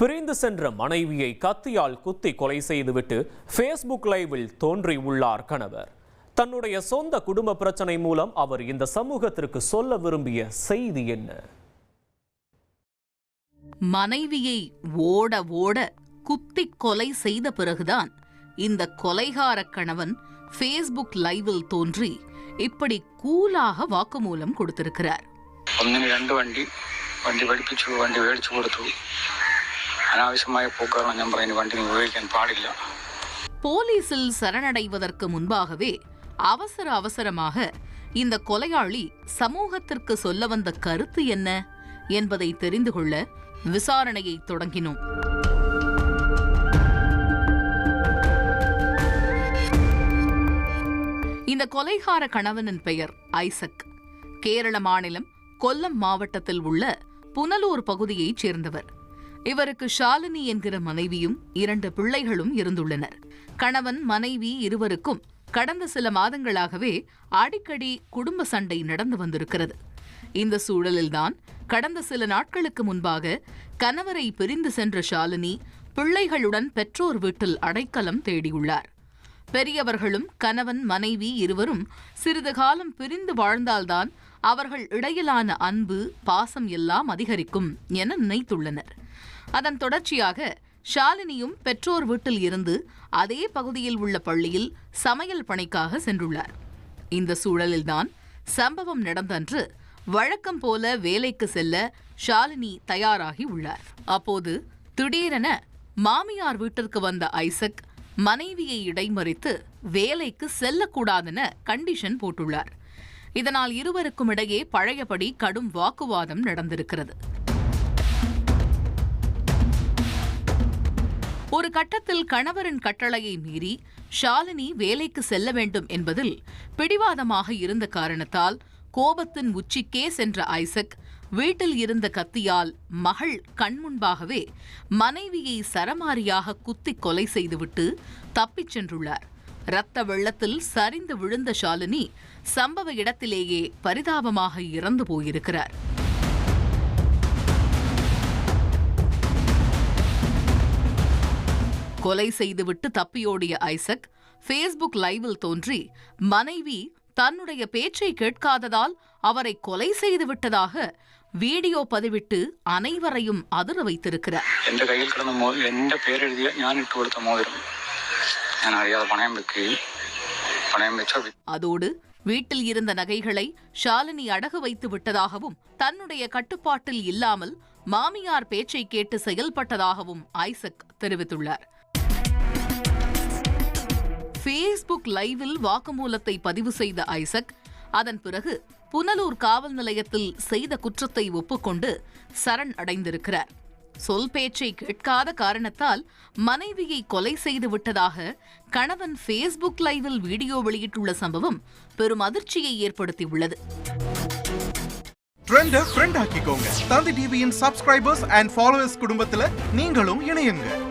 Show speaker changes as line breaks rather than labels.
பிரிந்து சென்ற மனைவியை கத்தியால் குத்தி கொலை செய்துவிட்டு ஃபேஸ்புக் லைவில் தோன்றியுள்ளார் கணவர் தன்னுடைய சொந்த குடும்ப பிரச்சனை மூலம் அவர் இந்த சமூகத்திற்கு சொல்ல விரும்பிய செய்தி என்ன
மனைவியை ஓட ஓட குத்தி கொலை செய்த பிறகுதான் இந்த கொலைகார கணவன் ஃபேஸ்புக் லைவில் தோன்றி இப்படி கூலாக வாக்குமூலம் கொடுத்திருக்கிறார்
ഒന്നിന് രണ്ട് വണ്ടി വണ്ടി പഠിപ്പിച്ചു വണ്ടി മേടിച്ചു കൊടുത്തു അനാവശ്യമായ പോക്കാണ് ഞാൻ പറയുന്നത് വണ്ടി നീ ഉപയോഗിക്കാൻ പാടില്ല
போலீசில் சரணடைவதற்கு முன்பாகவே அவசர அவசரமாக இந்த கொலையாளி சமூகத்திற்கு சொல்ல வந்த கருத்து என்ன என்பதை தெரிந்து கொள்ள விசாரணையை தொடங்கினோம் இந்த கொலைகார கணவனின் பெயர் ஐசக் கேரள மாநிலம் கொல்லம் மாவட்டத்தில் உள்ள புனலூர் பகுதியைச் சேர்ந்தவர் இவருக்கு ஷாலினி என்கிற மனைவியும் இரண்டு பிள்ளைகளும் இருந்துள்ளனர். கணவன் மனைவி இருவருக்கும் கடந்த சில மாதங்களாகவே அடிக்கடி குடும்ப சண்டை நடந்து வந்திருக்கிறது. இந்த சூழலில்தான் கடந்த சில நாட்களுக்கு முன்பாக கணவரை பிரிந்து சென்ற ஷாலினி பிள்ளைகளுடன் பெற்றோர் வீட்டில் அடைக்கலம் தேடியுள்ளார். பெரியவர்களும் கணவன் மனைவி இருவரும் சிறிது காலம் பிரிந்து வாழ்ந்தால்தான் அவர்கள் இடையிலான அன்பு பாசம் எல்லாம் அதிகரிக்கும் என நினைத்துள்ளனர். அதன் தொடர்ச்சியாக ஷாலினியும் பெற்றோர் வீட்டில் இருந்து அதே பகுதியில் உள்ள பள்ளியில் சமையல் பணிக்காக சென்றுள்ளார். இந்த சூழலில்தான் சம்பவம் நடந்தன்று வழக்கம் போல வேலைக்கு செல்ல ஷாலினி தயாராகி உள்ளார். அப்போது திடீரென மாமியார் வீட்டிற்கு வந்த ஐசக் மனைவியை இடைமறித்து வேலைக்கு செல்லக்கூடாதென கண்டிஷன் போட்டுள்ளார். இதனால் இருவருக்கும் இடையே பழையபடி கடும் வாக்குவாதம் நடந்திருக்கிறது. ஒரு கட்டத்தில் கணவரின் கட்டளையை மீறி ஷாலினி வேலைக்கு செல்ல வேண்டும் என்பதில் பிடிவாதமாக இருந்த காரணத்தால் கோபத்தின் உச்சிக்கே சென்ற ஐசக் வீட்டில் இருந்த கத்தியால் மகள் கண்முன்பாகவே மனைவியை சரமாரியாக குத்தி கொலை செய்துவிட்டு தப்பிச் சென்றுள்ளார். இரத்த வெள்ளத்தில் சரிந்து விழுந்த ஷாலினி சம்பவ இடத்திலேயே பரிதாபமாக இறந்து போயிருக்கிறார். கொலை செய்துவிட்டு தப்பியோடிய ஐசக் ஃபேஸ்புக் லைவில் தோன்றி மனைவி தன்னுடைய பேச்சை கேட்காததால் அவரை கொலை செய்து விட்டதாக வீடியோ பதிவிட்டு அனைவரையும் அதிர வைத்திருக்கிறார்
എൻ്റെ കയ്യിൽ കിടന്ന മോതിരം എൻ്റെ പേരെഴുതിയ ഞാൻ ഇട്ട് കൊടുത്ത മോതിരം ഞാൻ അറിയാതെ പണയം വെക്കുകയും പണയം വെച്ച വി-
அதோடு வீட்டில் இருந்த நகைகளை ஷாலினி அடகு வைத்து விட்டதாகவும் தன்னுடைய கட்டுப்பாட்டில் இல்லாமல் மாமியார் பேச்சை கேட்டு செயல்பட்டதாகவும் ஐசக் தெரிவித்துள்ளார் ஃபேஸ்புக் லைவில் வாக்குமூலத்தை பதிவு செய்த ஐசக் அதன் பிறகு புனலூர் காவல் நிலையத்தில் செய்த குற்றத்தை ஒப்புக்கொண்டு சரண் அடைந்திருக்கிறார். சொல் பேச்சை கேட்காத காரணத்தால் மனைவியை கொலை செய்து விட்டதாக கணவன் ஃபேஸ்புக் லைவில் வீடியோ வெளியிட்டுள்ள சம்பவம் பெரும் அதிர்ச்சியை ஏற்படுத்தியுள்ளது.
ட்ரெண்டை ஃப்ரெண்ட் ஆக்கிக்கோங்க. தந்தி டிவியின் சப்ஸ்கிரைபர்ஸ் அண்ட் ஃபாலோவர்ஸ் குடும்பத்தில் நீங்களும் இணையுங்க.